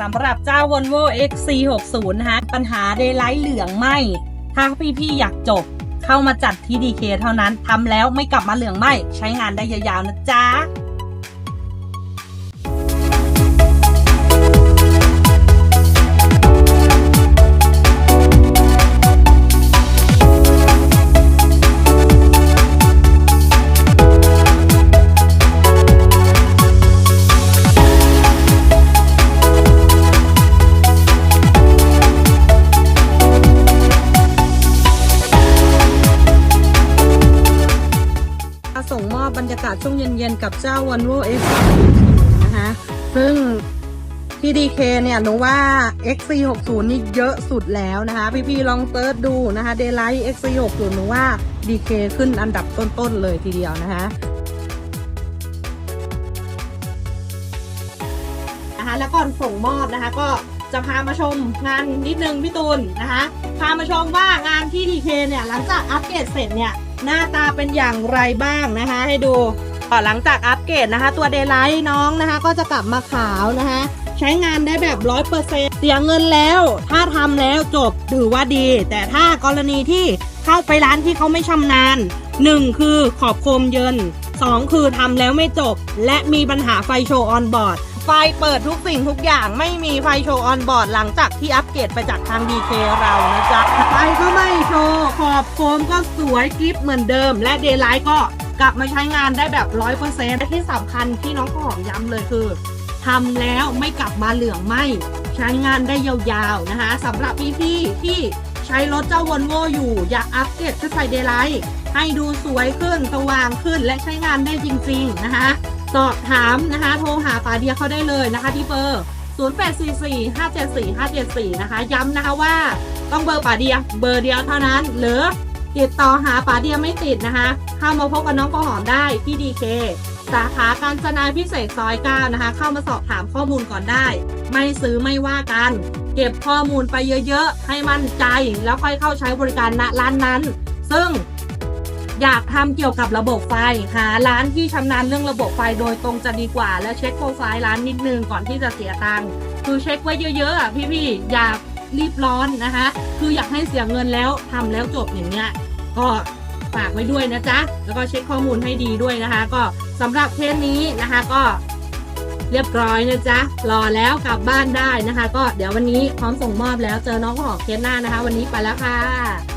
สำหรับเจ้า Volvo XC60 นะคะปัญหาเดย์ไลท์เหลืองไหมถ้าพี่ๆอยากจบ เข้ามาจัดที่ DK เท่านั้นทำแล้วไม่กลับมาเหลืองไหมใช้งานได้ยาวๆนะจ๊ะ ส่งมอบบรรยากาศช่วงเย็นๆ กับเจ้า Volvo X60 นะคะ ซึ่งที่ DK เนี่ยหนูว่า XC60 นี่เยอะสุดแล้วนะคะ พี่ๆ ลองเซิร์ชดูนะคะ Daylight XC60 หนูว่า DK ขึ้นอันดับต้นๆ เลยทีเดียวนะคะนะคะแล้วก่อนส่งมอบนะคะ ก็จะพามาชมงานนิดนึงพี่ตูนนะคะ พามาชมว่างานที่ดีเคเนี่ยหลังจากอัปเกรดเสร็จเนี่ย หน้าตาเป็นอย่างไรบ้างนะคะ ให้ดูก่อนหลังจากอัปเกรดนะคะ ตัวเดย์ไลท์น้องนะคะ ก็จะกลับมาขาวนะคะ ใช้งานได้แบบร้อยเปอร์เซ็นเสียเงินแล้ว ถ้าทำแล้วจบถือว่าดี แต่ถ้ากรณีที่เข้าไปร้านที่เขาไม่ชำนาญ 1 คือขอบโคมเยิน 2 คือทำแล้วไม่จบ และมีปัญหาไฟโชว์ออนบอร์ด ไฟเปิดทุกสิ่งทุกอย่างไม่มีไฟโชว์ออนบอร์ดหลังจากที่อัปเกรดไปจากทาง DK เรานะจ๊ะไฟก็ไม่โชว์ ขอบโคมก็สวยกริปเหมือนเดิม และเดย์ไลท์ก็กลับมาใช้งานได้แบบ100%และที่สำคัญที่น้องข้าวหอมย้ำเลยคือทำแล้วไม่กลับมาเหลืองไหมใช้งานได้ยาวๆนะคะสำหรับพี่ๆที่ใช้รถเจ้าวอลโวอยู่ อยากอัปเกรดขึ้นไปเดย์ไลท์ให้ดูสวยขึ้นสว่างขึ้นและใช้งานได้จริง ๆ นะคะ สอบถามนะคะ โทรหาป๋าเดียเขาได้เลยนะคะ ที่เบอร์ 0844574574 นะคะ ย้ำนะคะว่าต้องเบอร์ป๋าเดียเบอร์เดียวเท่านั้น หรือติดต่อหาป๋าเดียไม่ติดนะคะ เข้ามาพบกับน้องข้าวหอมได้ที่ดีเคสาขาการจนาพิเศษซอย9นะคะ เข้ามาสอบถามข้อมูลก่อนได้ ไม่ซื้อไม่ว่ากัน เก็บข้อมูลไปเยอะๆ ให้มั่นใจ แล้วค่อยเข้าใช้บริการณร้านนั้น ซึ่ง อยากทำเกี่ยวกับระบบไฟหาร้านที่ชำนาญเรื่องระบบไฟโดยตรงจะดีกว่า และเช็คโปรไฟล์ร้านนิดนึงก่อนที่จะเสียตังค์คือเช็คไว้เยอะๆอะพี่ๆอย่ารีบร้อนนะคะ คืออยากให้เสียเงินแล้วทำแล้วจบอย่างเงี้ยก็ฝากไว้ด้วยนะจ๊ะ แล้วก็เช็คข้อมูลให้ดีด้วยนะคะ ก็สำหรับเคสนี้นะคะก็เรียบร้อยนะจ๊ะ รอแล้วกลับบ้านได้นะคะ ก็เดี๋ยววันนี้พร้อมส่งมอบแล้วเจอน้องหอมเคสหน้านะคะ วันนี้ไปแล้วค่ะ